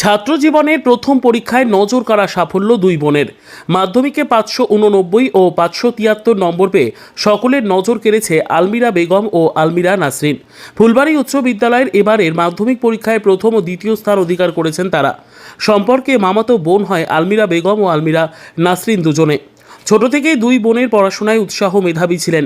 ছাত্র জীবনের প্রথম পরীক্ষায় নজর কাড়া সাফল্য দুই বোনের। মাধ্যমিকে পাঁচশো উননব্বই ও পাঁচশো তিয়াত্তর নম্বর পেয়ে সকলের নজর কেড়েছে আলমিরা বেগম ও আলমিরা নাসরিন। ফুলবাড়ি উচ্চ বিদ্যালয়ের এবারের মাধ্যমিক পরীক্ষায় প্রথম ও দ্বিতীয় স্থান অধিকার করেছেন তারা। সম্পর্কে মামাতো বোন হয় আলমিরা বেগম ও আলমিরা নাসরিন দুজনে। ছোট থেকেই দুই বোনের পড়াশোনায় উৎসাহ মেধাবী ছিলেন।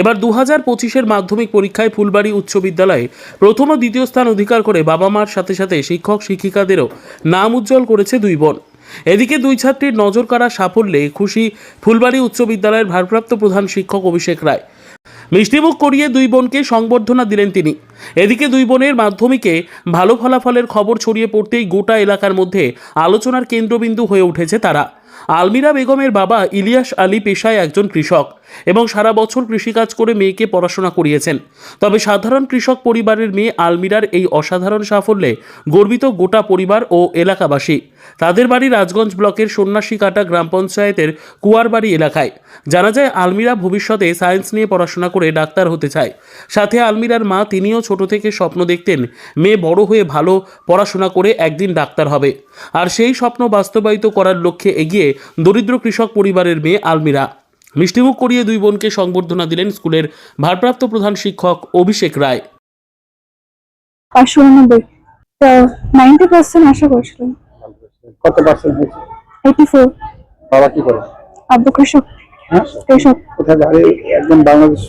এবার দু হাজার পঁচিশের মাধ্যমিক পরীক্ষায় ফুলবাড়ি উচ্চ বিদ্যালয়ে প্রথম ও দ্বিতীয় স্থান অধিকার করে বাবা মার সাথে সাথে শিক্ষক শিক্ষিকাদেরও নাম উজ্জ্বল করেছে দুই বোন। এদিকে দুই ছাত্রীর নজর কাড়া সাফল্যে খুশি ফুলবাড়ি উচ্চ বিদ্যালয়ের ভারপ্রাপ্ত প্রধান শিক্ষক অভিষেক রায়। মিষ্টিমুখ করিয়ে দুই বোনকে সংবর্ধনা দিলেন তিনি। এদিকে দুই বোনের মাধ্যমিকে ভালো ফলাফলের খবর ছড়িয়ে পড়তেই গোটা এলাকার মধ্যে আলোচনার কেন্দ্রবিন্দু হয়ে উঠেছে তারা। আলমিরা বেগমের বাবা ইলিয়াস আলী পেশায় একজন কৃষক। এবং সারা বছর কৃষিকাজ করে মেয়েকে পড়াশোনা করিয়েছেন। তবে সাধারণ কৃষক পরিবারের মেয়ে আলমিরার এই অসাধারণ সাফল্যে গর্বিত গোটা পরিবার ও এলাকাবাসী। তাদের বাড়ি রাজগঞ্জ ব্লকের সন্ন্যাসীকাটা গ্রাম পঞ্চায়েতের কুয়ারবাড়ি এলাকায়। জানা যায়, আলমিরা ভবিষ্যতে সায়েন্স নিয়ে পড়াশোনা করে ডাক্তার হতে চায়। সাথে আলমিরার মা তিনিও ছোট থেকে স্বপ্ন দেখতেন, মেয়ে বড় হয়ে ভালো পড়াশোনা করে একদিন ডাক্তার হবে। আর সেই স্বপ্ন বাস্তবায়িত করার লক্ষ্যে এগিয়ে দরিদ্র কৃষক পরিবারের মেয়ে আলমিরা। মিষ্টিমুখ করিয়ে দুই বোনকে সংবর্ধনা দিলেন স্কুলের ভারপ্রাপ্ত প্রধান শিক্ষক অভিষেক রায়। পাঁচশো উননব্বই তো নাইনটি পার্সেন্ট আশা করছিলাম। কত পার্সেন্ট হয়েছে? এইটি ফোর বাবা কি করে? আব্বু কৃষক হ্যাঁ? কৃষক। কোথায় একদম বাংলাদেশ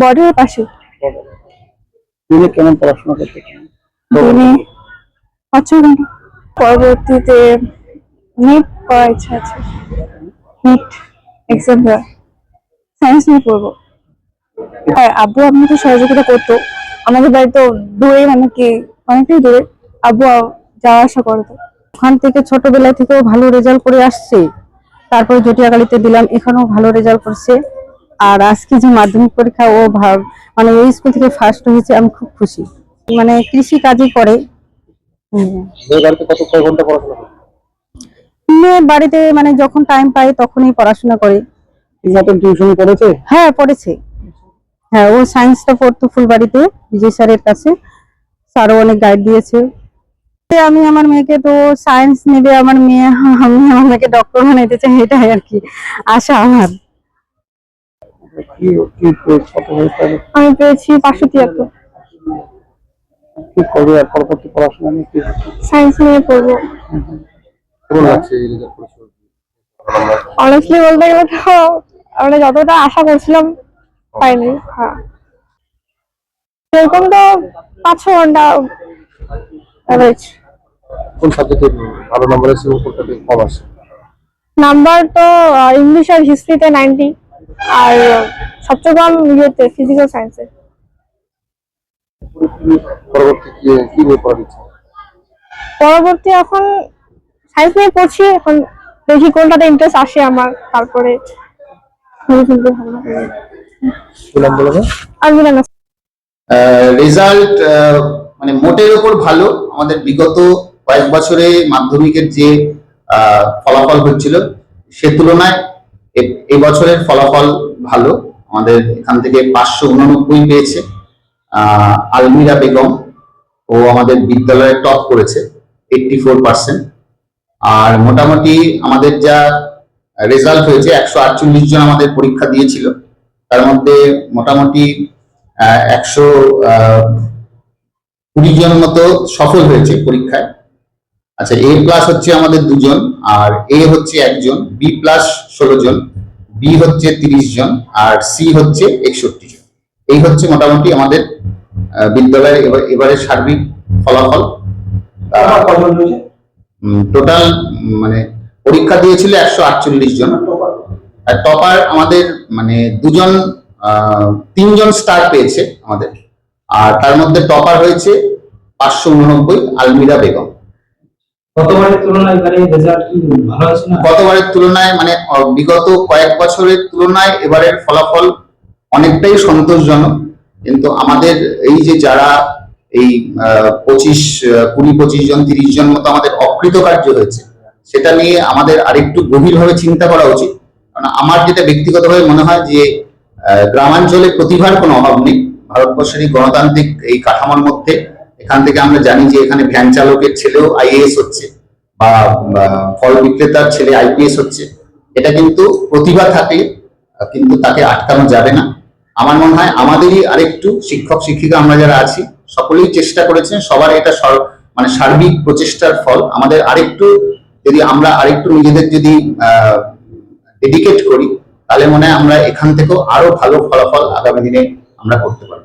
বর্ডারের পাশে। তিনি কেমন পড়াশোনা করতে দিনে পাঁচ ঘণ্টা। পরবর্তীতে নিট করার ইচ্ছা আছে। নিট। দেওয়া সায়েন্স নিয়ে পড়ব। হ্যাঁ আব্বু তো সহযোগিতা করতো। আমাদের বাড়ি তো দূরে মানে কি, অনেকটাই দূরে। আব্বু যাওয়া আসা করতো। ওখান থেকে ছোটবেলায় থেকেও ভালো রেজাল্ট করে আসছে। তারপরে জটিয়াকালীতে দিলাম, এখানেও ভালো রেজাল্ট করছে। আর আজকে যে মাধ্যমিক পরীক্ষা, ও ভাব মানে ওই স্কুল থেকে ফার্স্ট হয়েছে, আমি খুব খুশি। মানে কৃষি কাজই করে। কয় ঘণ্টা পড়াশোনা মেয়ে বাড়িতে মানে যখন টাইম পাই তখনই পড়াশোনা করে। টিউশন করেছে? হ্যাঁ পড়েছে। হ্যাঁ ও সায়েন্সটা পড়তো ফুলবাড়িতে বিজয় স্যারের কাছে। স্যারও অনেক গাইড দিয়েছে। আমি আমার মেয়েকে তো সায়েন্স নেবে আমার মেয়ে আমি আমার মেয়েকে ডক্টর বানাইতে চাই এটাই আর কি আশা আমার। আমি পেয়েছি পাঁচশো তিয়াত্তর কি করবে আর পরবর্তী পড়াশোনা নিয়ে সায়েন্স নিয়ে পড়ব কেমন লাগছে এই রেজাল্ট করেছ অনেস্টলি বলতে গেলে তো আমরা যতটা আশা করছিলাম পাইনি হ্যাঁ। সেরকম তো পাঁচ ছ ঘণ্টা অ্যাভারেজ কোন সাবজেক্টে ভালো নম্বর এসে এবং কোনটাতে কম আসে নাম্বার তো ইংলিশ আর হিস্ট্রিতে নাইনটি আর সবচেয়ে কম ইয়েতে ফিজিক্যাল সায়েন্সে পরবর্তী কি কি নিয়ে পড়ার পরবর্তী এখন সায়েন্স নিয়ে পড়ছি এখন দেখি কোনটাতে ইন্টারেস্ট আসে আমার তারপরে রেজাল্ট মানে মোটের ওপর ভালো। আমাদের বিগত কয়েক বছরে মাধ্যমিকের যে আহ, ফলাফল হচ্ছিল সে তুলনায় এবছরের ফলাফল ভালো। আমাদের এখান থেকে পাঁচশো উননব্বই পেয়েছে আহ, আলমিরা বেগম। ও আমাদের বিদ্যালয়ে টপ করেছে এইটটি ফোর পার্সেন্ট আর মোটামুটি আমাদের যা রেজাল্ট হয়েছে, একশো আটচল্লিশ জন আমাদের পরীক্ষা দিয়েছিল। তার মধ্যে মোটামুটি একশো কুড়ি জন মতো সফল হয়েছে পরীক্ষায়। আচ্ছা এ প্লাস হচ্ছে আমাদের দুজন, আর এ হচ্ছে একজন বি প্লাস ষোলো জন বি হচ্ছে তিরিশ জন, আর সি হচ্ছে একষট্টি জন। এই হচ্ছে মোটামুটি আমাদের বিদ্যালয়ের এবার সার্বিক ফলাফল। টোটাল মানে পরীক্ষা দিয়েছিল একশো আটচল্লিশ জন। আর টপার আমাদের মানে দুজন তিনজন স্টার পেয়েছে আমাদের। আর তার মধ্যে টপার হয়েছে পাঁচশো উননব্বই আলমিরা বেগম। গতবারের তুলনায় গতবারের মানে বিগত কয়েক বছরের তুলনায় এবারের ফলাফল অনেকটাই সন্তোষজনক। কিন্তু আমাদের এই যে যারা এই পঁচিশ কুড়ি পঁচিশ জন তিরিশ জন মতো আমাদের অকৃতকার্য হয়েছে। সেটা নিয়ে আমাদের আরেকটু গভীরভাবে চিন্তা করা উচিত। কারণ আমার যেটা ব্যক্তিগতভাবে মনে হয় যে গ্রামাঞ্চলে প্রতিভার কোনো অভাব নেই। ভারতবর্ষের এই গণতান্ত্রিক এই কাঠামোর মধ্যে। এখান থেকে আমরা জানি যে এখানে ভ্যান চালকের ছেলেও আইএএস হচ্ছে বা ফল বিক্রেতার ছেলে আইপিএস হচ্ছে। এটা কিন্তু প্রতিভা থাকে, কিন্তু তাকে আটকানো যাবে না। আমার মনে হয় আমাদেরই আরেকটু শিক্ষক শিক্ষিকা আমরা যারা আছি, সকলেই চেষ্টা করেছেন সবার এটা মানে সার্বিক প্রচেষ্টার ফল। আমাদের আরেকটু যদি আমরা আরেকটু নিজেদের যদি ডেডিকেট করি, তাহলে মনে হয় আমরা এখান থেকেও আরও ভালো ফলাফল আগামী দিনে আমরা করতে পারব।